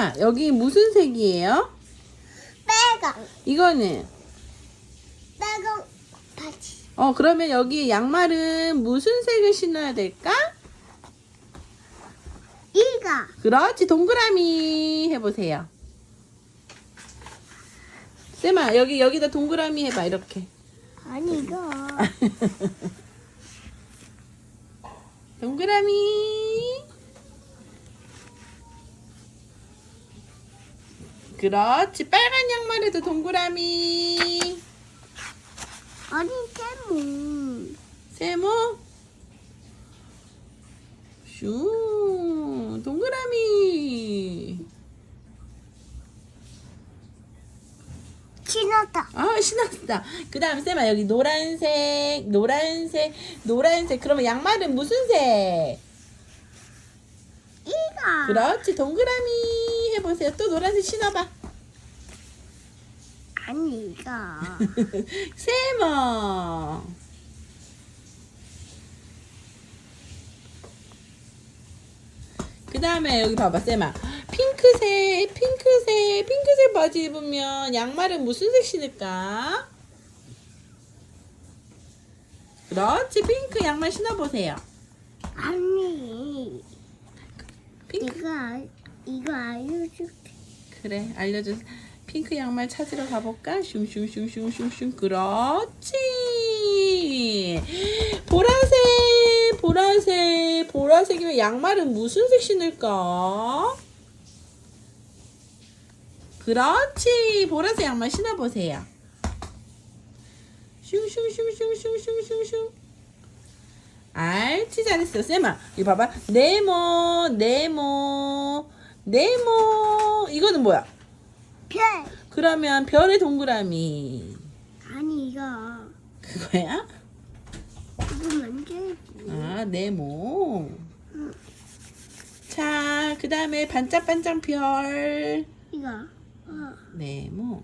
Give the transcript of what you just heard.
쌤아, 여기 무슨 색이에요? 빨강. 이거는? 빨강 바지. 어, 그러면 여기 양말은 무슨 색을 신어야 될까? 이거. 그렇지, 동그라미 해보세요. 쌤아, 여기, 여기다 동그라미 해봐, 이렇게. 아니 이거. 동그라미. 그렇지, 빨간 양말에도 동그라미. 아니 태무. 세모. 슈, 동그라미. 신었다. 아, 신났다. 그 다음, 쌤아, 여기 노란색, 노란색, 노란색. 그러면 양말은 무슨 색? 이거. 그렇지, 동그라미 해보세요. 또 노란색 신어봐. 아니 이거. 세모. 그 다음에 여기 봐봐, 쌤아. 핑크색, 핑크색, 핑크색 바지 입으면 양말은 무슨 색 신을까? 그렇지, 핑크 양말 신어보세요. 아니. 핑크. 알- 이거 알려줄게. 그래, 알려줘. 핑크 양말 찾으러 가볼까? 슝슝슝슝슝슝. 그렇지. 보라색, 보라색, 보라색이면 양말은 무슨 색 신을까? 그렇지. 보라색 양말 신어보세요. 슝슝슝슝슝슝슝슝. 알지 잘했어. 쌤아, 이거 봐봐. 네모, 네모, 네모. 이거는 뭐야? 별. 그러면 별의 동그라미. 아니 이거. 그거야? 이거 만져야지. 아, 네모. 자, 그 다음에 반짝반짝 별. 이거. 어. 네모.